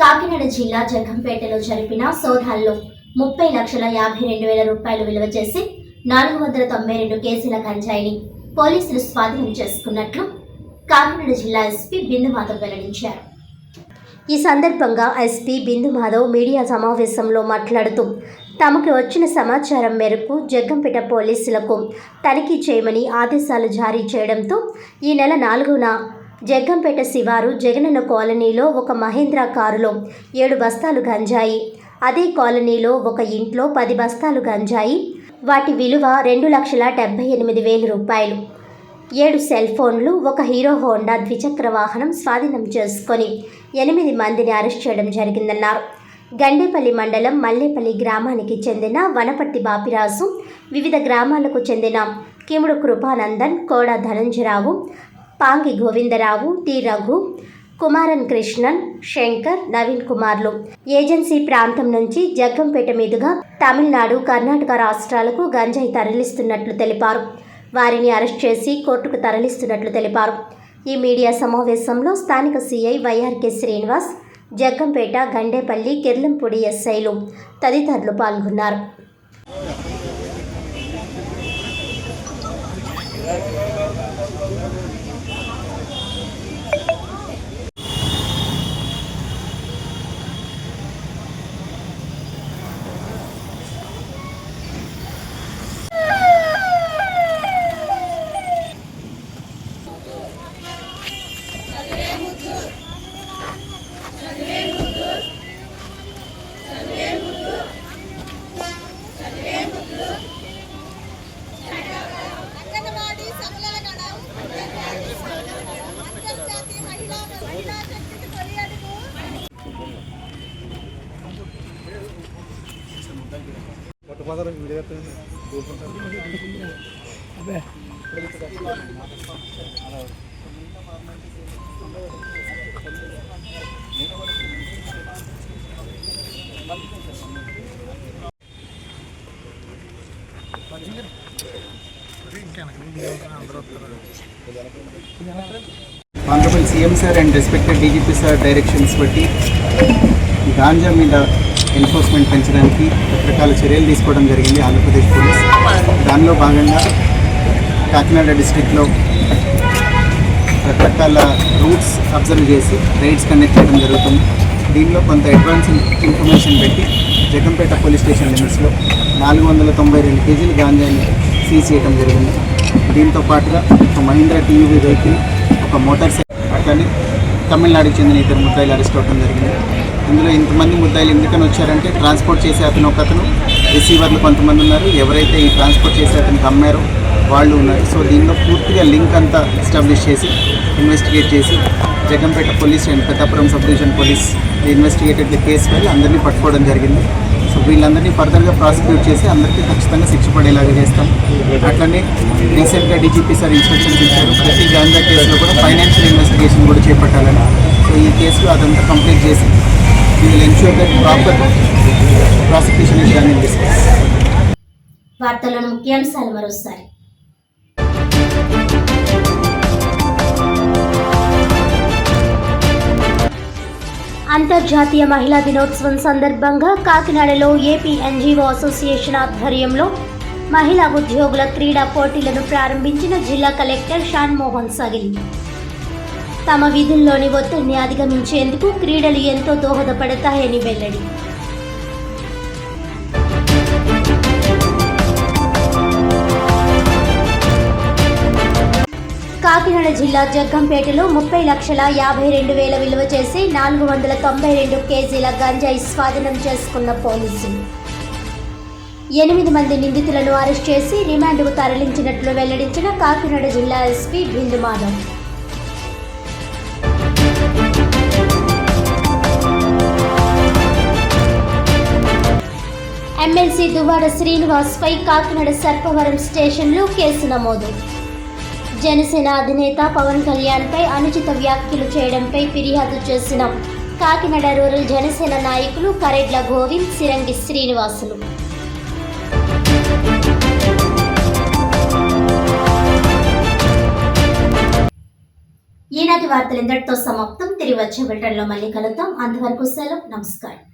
కాకినాడ జిల్లా జగ్గంపేటలో జరిపిన సోదాల్లో ముప్పై లక్షల యాభై రెండు వేల రూపాయలు విలువ చేసి నాలుగు వందల తొంభై రెండు కేసుల గంజాయిని పోలీసులు స్వాధీనం చేసుకున్నట్లు కాకినాడ జిల్లా ఎస్పీ బిందు మాధవ్ వెల్లడించారు. ఈ సందర్భంగా ఎస్పీ బిందు మాధవ్ మీడియా సమావేశంలో మాట్లాడుతూ తమకు వచ్చిన సమాచారం మేరకు జగ్గంపేట పోలీసులకు తనిఖీ చేయమని ఆదేశాలు జారీ చేయడంతో ఈ నెల నాలుగున జగ్గంపేట శివారు జగనన్న కాలనీలో ఒక మహేంద్ర కారులో ఏడు బస్తాలు గంజాయి. అదే కాలనీలో ఒక ఇంట్లో పది బస్తాలు గంజాయి. వాటి విలువ రెండు లక్షల డెబ్బై ఎనిమిది వేల రూపాయలు. ఏడు సెల్ ఫోన్లు ఒక హీరో హోండా ద్విచక్ర వాహనం స్వాధీనం చేసుకొని ఎనిమిది మందిని అరెస్ట్ చేయడం జరిగిందన్నారు. గండేపల్లి మండలం మల్లేపల్లి గ్రామానికి చెందిన వనపర్తి బాపిరాజు వివిధ గ్రామాలకు చెందిన కిముడు కృపానందన్ కోడ ధనంజరావు పాంగి గోవిందరావు టి. రఘు కుమారన్ కృష్ణన్ శంకర్ నవీన్ కుమార్లు. ఏజెన్సీ ప్రాంతం నుంచి జగ్గంపేట మీదుగా తమిళనాడు కర్ణాటక రాష్ట్రాలకు గంజాయి తరలిస్తున్నట్లు తెలిపారు. వారిని అరెస్ట్ చేసి కోర్టుకు తరలిస్తున్నట్లు తెలిపారు. ఈ మీడియా సమావేశంలో స్థానిక సీఐ వైఆర్కే శ్రీనివాస్ జగ్గంపేట గండేపల్లి కిర్లంపూడి ఎస్ఐలు తదితరులు పాల్గొన్నారు. పట్టుకోదరు video honourable CM sir and respected DGP sir directions బట్టి గాంజా మీద ఎన్ఫోర్స్మెంట్ పెంచడానికి రకరకాల చర్యలు తీసుకోవడం జరిగింది ఆంధ్రప్రదేశ్ పోలీస్. దానిలో భాగంగా కాకినాడ డిస్టిక్లో రకరకాల రూట్స్ అబ్జర్వ్ చేసి రైడ్స్ కండక్ట్ చేయడం జరుగుతుంది. దీనిలో కొంత అడ్వాన్స్ ఇన్ఫర్మేషన్ పెట్టి జగంపేట పోలీస్ స్టేషన్ లిమిట్స్లో నాలుగు వందల తొంభై రెండు కేజీలు గాంజాని సీజ్ చేయడం జరిగింది. దీంతో పాటుగా ఒక మహీంద్రా టీవీ వెహికల్ ఒక మోటార్ సైకిల్ అట్లనే తమిళనాడుకు చెందిన ఇద్దరు ముద్దాయిలు అరెస్ట్ అవ్వడం జరిగింది. ఇందులో ఇంతమంది ముద్దాయిలు ఎందుకని వచ్చారంటే ట్రాన్స్పోర్ట్ చేసే అతను ఒక అతను రిసీవర్లు కొంతమంది ఉన్నారు. ఎవరైతే ఈ ట్రాన్స్పోర్ట్ చేసే అతనికి అమ్మారో వాళ్ళు ఉన్నారు. సో దీనిలో పూర్తిగా లింక్ అంతా ఎస్టాబ్లిష్ చేసి ఇన్వెస్టిగేట్ చేసి Jagampeta police and Peddapuram sub division police investigated case వెళ్ళి అందరినీ పట్టుకోవడం జరిగింది. సో వీళ్ళందరినీ ఫర్దర్గా ప్రాసిక్యూట్ చేసి అందరికీ ఖచ్చితంగా శిక్ష పడేలాగా చేస్తాం. అట్లనే రీసెంట్గా డీజీపీ సార్ ఇన్స్ట్రక్షన్స్ ఇచ్చారు. ప్రతి గాంజా కేసులో కూడా ఫైనాన్షియల్ ఇన్వెస్టిగేషన్ కూడా చేపట్టాలని. సో ఈ కేసులో అదంతా కంప్లీట్ చేసి వీ విల్ ఎన్ష్యూర్ వార్తలను ముఖ్యాంశాలు మరోసారి. అంతర్జాతీయ మహిళా దినోత్సవం సందర్భంగా కాకినాడలో ఏపీ ఎన్జీఓ అసోసియేషన్ ఆధ్వర్యంలో మహిళా ఉద్యోగుల క్రీడా పోటీలను ప్రారంభించిన జిల్లా కలెక్టర్ షాన్ మోహన్ సగిలి. తమ విధుల్లోని ఒత్తిడిని అధిగమించేందుకు క్రీడలు ఎంతో దోహదపడతాయని వెల్లడి. కాకినాడ జిల్లా జగ్గంపేటలో ముప్పై లక్షల యాభై రెండు వేల విలువ చేసి నాలుగు వందల తొంభై రెండు కేజీల గంజాయి స్వాధీనం చేసుకున్న పోలీసులు. ఎనిమిది మంది నిందితులను అరెస్ట్ చేసి రిమాండ్కు తరలించినట్లు వెల్లడించిన కాకినాడ జిల్లా ఎస్పీ బిందు మాధవ్ ఎమ్మెల్సీ దువ్వాడ శ్రీనివాస్ పై కాకినాడ సర్పవరం స్టేషన్లో కేసు నమోదు. జనసేన అధినేత పవన్ కళ్యాణ్పై అనుచిత వ్యాఖ్యలు చేయడంపై ఫిర్యాదు చేసిన కాకినాడ రూరల్ జనసేన నాయకులు కరెడ్ల గోవింద్ సిరంగి శ్రీనివాసులు. వార్తలు ఇంతటితో సమాప్తం. తిరిగి వచ్చే బిల్టన్లో మళ్ళీ కలుద్దాం. అంతవరకు సెలవు. నమస్కారం.